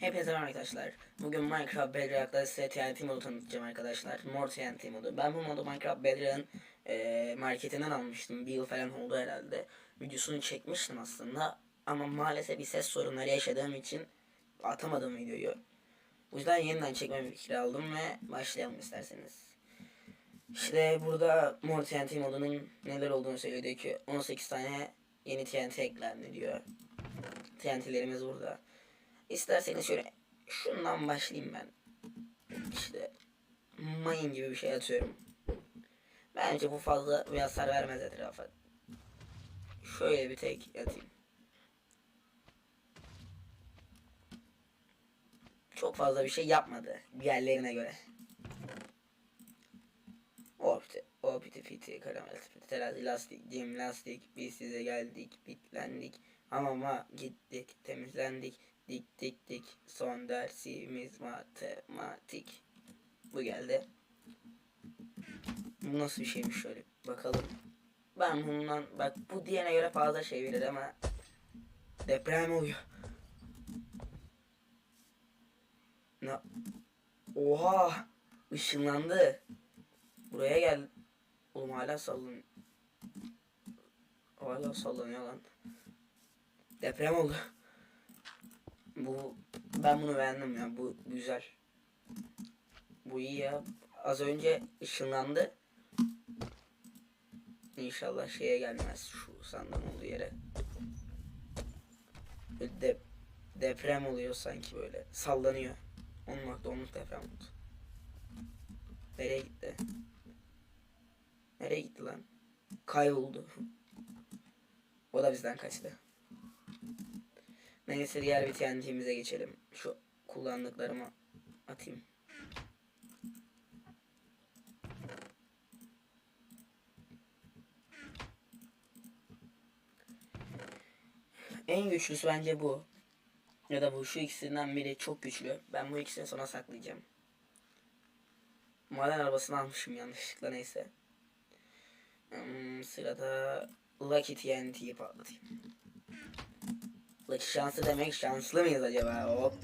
Hepinize merhaba arkadaşlar. Bugün Minecraft Bedrock'ta size TNT modu tanıtacağım arkadaşlar. Mor TNT modu. Ben bu modu Minecraft Bedrock'ın e, marketinden almıştım. Bir yıl falan oldu herhalde. Videosunu çekmiştim aslında. Ama maalesef bir ses sorunları yaşadığım için atamadım videoyu. Bu yüzden yeniden çekme fikri aldım ve başlayalım isterseniz. İşte burada Mor TNT modunun neler olduğunu söylüyor ki 18 tane yeni TNT eklendi diyor. TNT'lerimiz burada. İsterseniz şöyle şundan başlayayım ben. İşte mayın gibi bir şey atıyorum. Bence bu fazla bir hasar vermez etrafa. Şöyle bir tek atayım. Çok fazla bir şey yapmadı diğerlerine göre. Opti, opti fiti, karamel fiti, terazi, lastik, cim, lastik, biz size geldik, bitlendik, hamama gittik, temizlendik, dik dik dik, son dersimiz matematik. Bu geldi. Bu nasıl bir şeymiş şöyle bakalım. Ben bundan, bak bu diğerine göre fazla şey verir ama deprem oluyor. Ne? Oha! ışınlandı. Buraya gel. Oğlum hala sallan. Hala sallanıyor lan. Deprem oldu. Bu ben bunu beğendim ya. Bu güzel. Bu iyi ya. Az önce ışınlandı. İnşallah şeye gelmez şu sandığın olduğu yere. De, deprem oluyor sanki böyle. Sallanıyor. 10.10'luk deprem oldu. Nereye gitti? Nereye gitti lan? Kayboldu. O da bizden kaçtı. Neyse diğer bir TNT'mize geçelim. Şu kullandıklarımı atayım. En güçlüsü bence bu. Ya da bu şu ikisinden biri çok güçlü. Ben bu ikisini sona saklayacağım. Maden arabasını almışım yanlışlıkla neyse. Hmm, sırada Lucky TNT'yi patlatayım. Lucky şanslı demek şanslı mıyız acaba? Hop.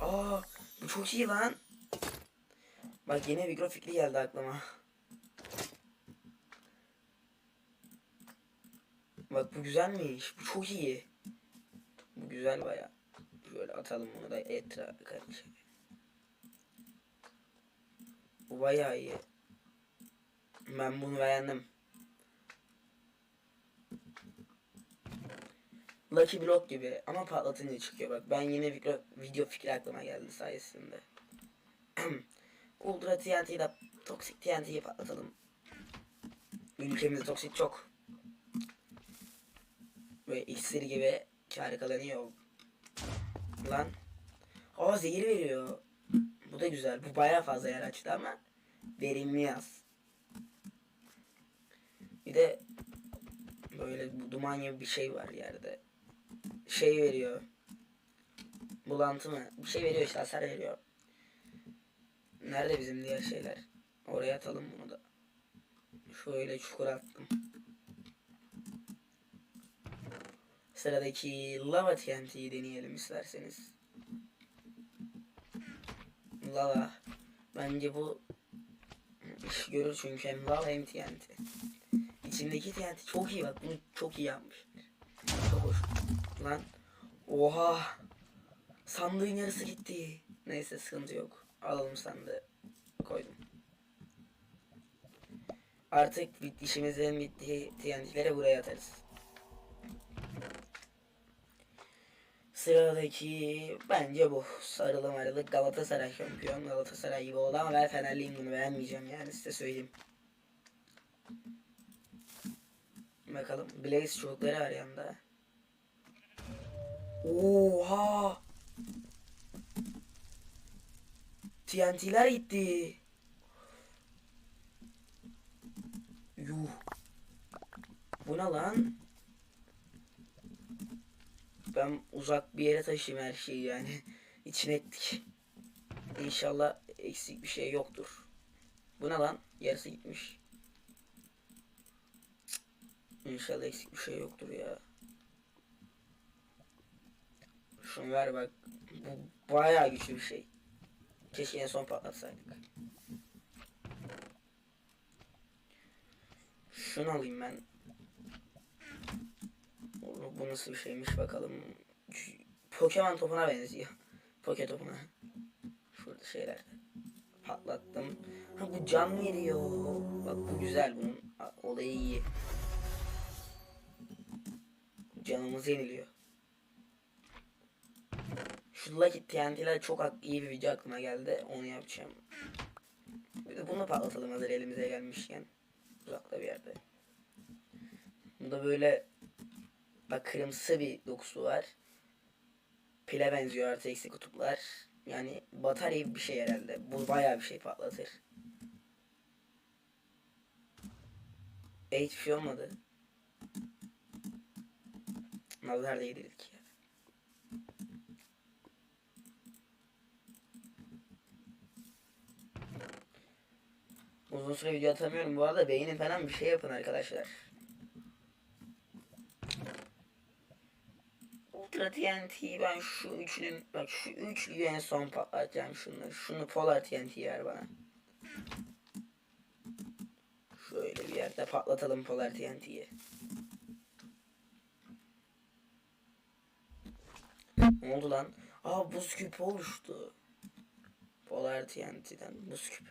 Aa, bu çok iyi lan. Bak yeni bir grafikli geldi aklıma. Bak bu güzelmiş. Bu çok iyi. Bu güzel baya. Şöyle atalım bunu da etrafa karışık. Bu bayağı iyi. Ben bunu beğendim. Lucky Block gibi ama patlatınca çıkıyor bak. Ben yine video, video fikri aklıma geldi sayesinde. Ultra TNT'yi de Toxic TNT'yi patlatalım. Ülkemizde toksik çok. Ve iksir gibi harikalanıyor. Lan. Aa zehir veriyor. Bu da güzel. Bu bayağı fazla yer açtı ama verimli yaz. Bir de böyle duman gibi bir şey var yerde. Şey veriyor. Bulantı mı? Bir şey veriyor işte hasar veriyor. Nerede bizim diğer şeyler? Oraya atalım bunu da. Şöyle çukur attım. Sıradaki lava TNT'yi deneyelim isterseniz. Lava. Bence bu iş görür çünkü hem lava hem TNT. İçindeki TNT çok iyi bak bunu çok iyi yapmış. Lan. Oha. Sandığın yarısı gitti. Neyse sıkıntı yok. Alalım sandığı. Koydum. Artık işimizin bittiği TNT'leri buraya atarız. Sıradaki bence bu. Sarılı marılı Galatasaray şampiyon. Galatasaray gibi oldu ama ben Fenerliyim bunu beğenmeyeceğim yani size söyleyeyim. Bakalım Blaze çocukları var yanında. Oha! TNT'ler gitti. Yuh. Bu ne lan? Ben uzak bir yere taşıyayım her şeyi yani. İçine ettik. İnşallah eksik bir şey yoktur. Bu ne lan? Yarısı gitmiş. İnşallah eksik bir şey yoktur ya. Şunu ver bak. Bu bayağı güçlü bir şey. Keşke en son patlatsaydık. Şunu alayım ben. Bu nasıl bir şeymiş bakalım. Pokemon topuna benziyor. Poke topuna. Şurada şeyler. Patlattım. Ha bu can veriyor. Bak bu güzel bunun olayı iyi. Canımız yeniliyor. Şu Lucky TNT'ler çok iyi bir video aklıma geldi. Onu yapacağım. Bunu patlatalım hazır elimize gelmişken. Uzakta bir yerde. Bunda böyle bak kırmızı bir dokusu var. Pile benziyor artı eksi kutuplar. Yani batarya bir şey herhalde. Bu bayağı bir şey patlatır. E hiçbir şey olmadı. Nazar değdirdik ya. Uzun süre video atamıyorum. Bu arada beğenin falan bir şey yapın arkadaşlar. Ultra TNT'yi ben şu üçlünün bak şu üçlüyü en son patlatacağım şunu. Şunu Polar TNT'yi ver bana. Şöyle bir yerde patlatalım Polar TNT'yi. Ne oldu lan? Aa buz küpü oluştu. Polar TNT'den buz küpü.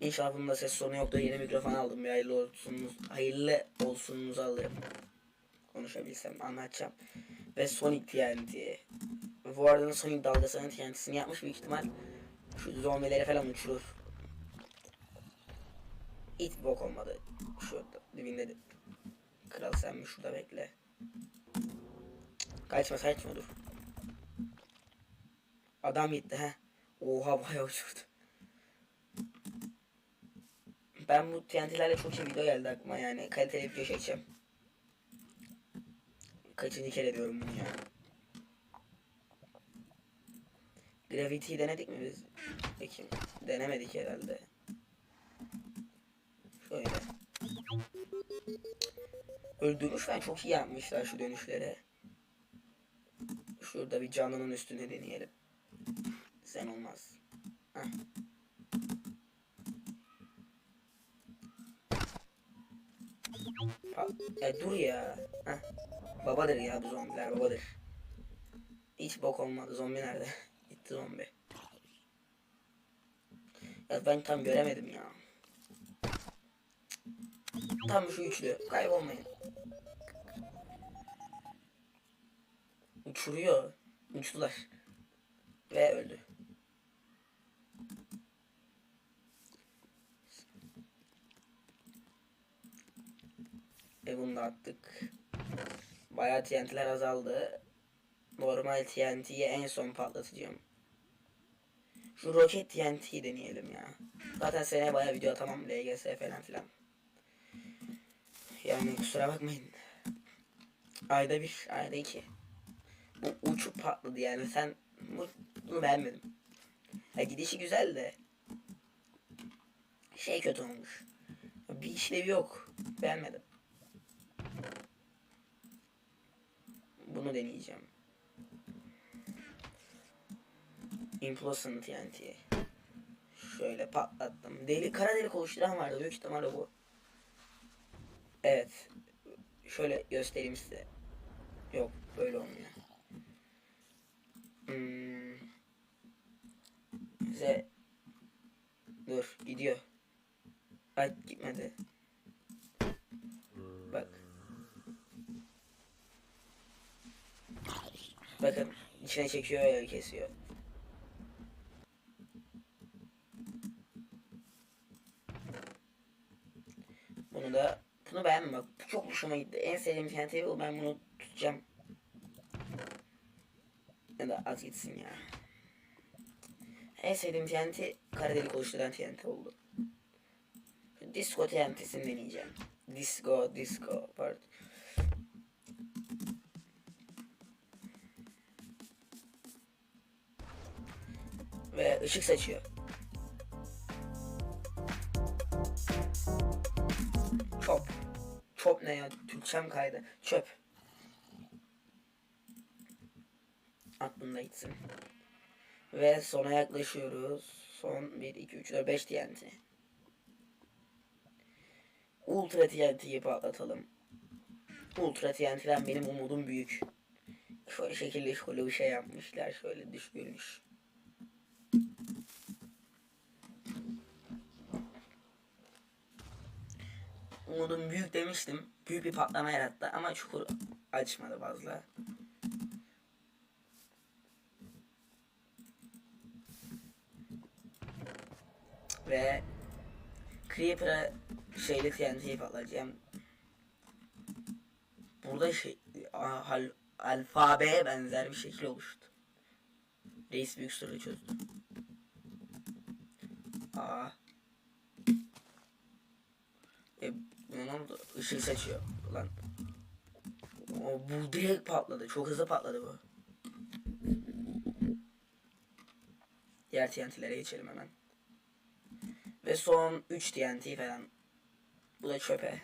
İnşallah bunda ses sorunu yoktur. Yeni mikrofon aldım. Bir hayırlı olsunuz, hayırlı olsununuzu alırım. Konuşabilsem anlatacağım. Ve Sonic TNT. Bu arada Sonic dalgasının TNT'sini yapmış büyük ihtimal. Şu zombileri falan uçurur. Hiç bok olmadı. Şu dibinde de. Kral sen mi şurada bekle. Kaçma kaçma dur. Adam gitti ha. Oha bayağı uçurdu. Ben bu TNT'lerle çok iyi video geldi aklıma yani kaliteli video çekeceğim. Kaçıncı kere diyorum bunu ya. Gravity'yi denedik mi biz? Peki denemedik herhalde. Şöyle. Öldürmüş falan çok iyi yapmışlar şu dönüşleri. Şurada bir canlının üstüne deneyelim. Sen olmaz. Heh. E, dur ya. Heh. Babadır ya bu zombiler babadır. Hiç bok olmadı. Zombi nerede? Gitti zombi. Ya ben tam göremedim ya. Tam şu üçlü. Kaybolmayın. Uçuruyor. Uçtular. Ve öldü. Ve bunu da attık. Bayağı TNT'ler azaldı. Normal TNT'yi en son patlatacağım. Şu roket TNT'yi deneyelim ya. Zaten seneye bayağı video atamam LGS falan filan. Yani kusura bakmayın. Ayda bir, ayda iki. Bu uçup patladı yani sen bu, bunu beğenmedim. Ya gidişi güzel de şey kötü olmuş. Bir işlevi yok. Beğenmedim. Bunu deneyeceğim. Implosion TNT. Şöyle patlattım. Deli kara delik oluşturan vardı. Büyük ihtimalle bu. Evet. Şöyle göstereyim size. Yok böyle olmuyor. Hmm. Size Dur gidiyor. Ay gitmedi. Bak. Bakın içine çekiyor ya kesiyor. Bunu da bunu beğendim bak. Bu çok hoşuma gitti. En sevdiğim TNT bu. Ben bunu tutacağım. Ya da at gitsin ya. En sevdiğim TNT kara delik oluşturan TNT oldu. Disco TNT'sini deneyeceğim. Disco, disco, Ve ışık saçıyor. Çöp. Çöp ne ya? Türkçem kaydı. Çöp. Aklımda gitsin. Ve sona yaklaşıyoruz. Son 1, 2, 3, 4, 5 TNT. Ultra TNT'yi patlatalım. Ultra TNT'den benim umudum büyük. Şöyle şekilde şöyle bir şey yapmışlar. Şöyle görünüş. Umudum büyük demiştim. Büyük bir patlama yarattı ama çukur açmadı fazla. Ve Creeper'a şeyli TNT'yi patlatacağım. Burada şey a- hal, alfabeye benzer bir şekil oluştu. Reis büyük soru çözdü. Aa. E, ne oldu? Işık saçıyor. Lan. O, bu direkt patladı. Çok hızlı patladı bu. Diğer TNT'lere geçelim hemen. Ve son 3 TNT falan. Bu da çöpe.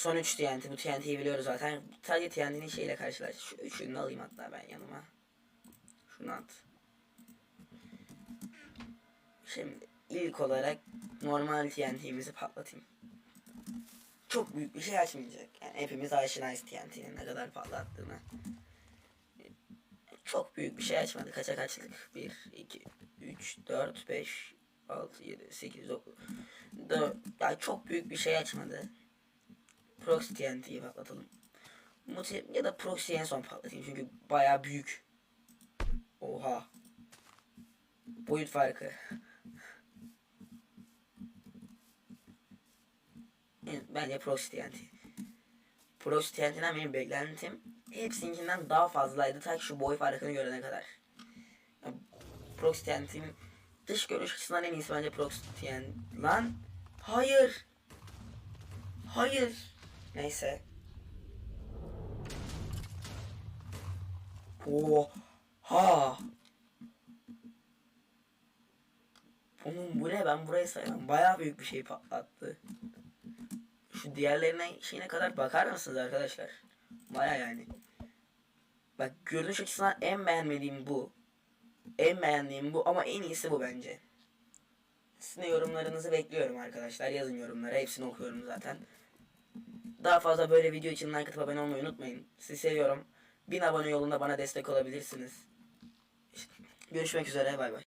Son 3 TNT. Bu TNT'yi biliyoruz zaten. Sadece TNT'nin şeyiyle karşılaş. Şu üçünü alayım hatta ben yanıma. Şunu at. Şimdi ilk olarak normal TNT'mizi patlatayım. Çok büyük bir şey açmayacak. Yani hepimiz aşinayız TNT'nin ne kadar patlattığını. Çok büyük bir şey açmadı. Kaça kaçlık? 1, 2, 3, 4, 5, 6, 7, 8, 9, 4. Ya çok büyük bir şey açmadı. Proxy TNT'yi patlatalım. Muti ya da Proxy'yi en son patlatayım çünkü baya büyük. Oha. Boyut farkı. Yani Bence Proxy TNT. Proxy benim beklentim hepsininkinden daha fazlaydı ta şu boy farkını görene kadar. Ya, Proxy TNT'nin dış görünüş açısından en iyisi bence Proxy. Lan hayır. Hayır. Neyse. Oha. Oğlum bu ne ben burayı sayamam. Bayağı büyük bir şey patlattı. Şu diğerlerine şeyine kadar bakar mısınız arkadaşlar? Baya yani. Bak görünüş açısından en beğenmediğim bu. En beğendiğim bu ama en iyisi bu bence. Sizin yorumlarınızı bekliyorum arkadaşlar. Yazın yorumlara. Hepsini okuyorum zaten. Daha fazla böyle video için like atıp abone olmayı unutmayın. Sizi seviyorum. 1000 abone yolunda bana destek olabilirsiniz. Görüşmek üzere. Bay bay.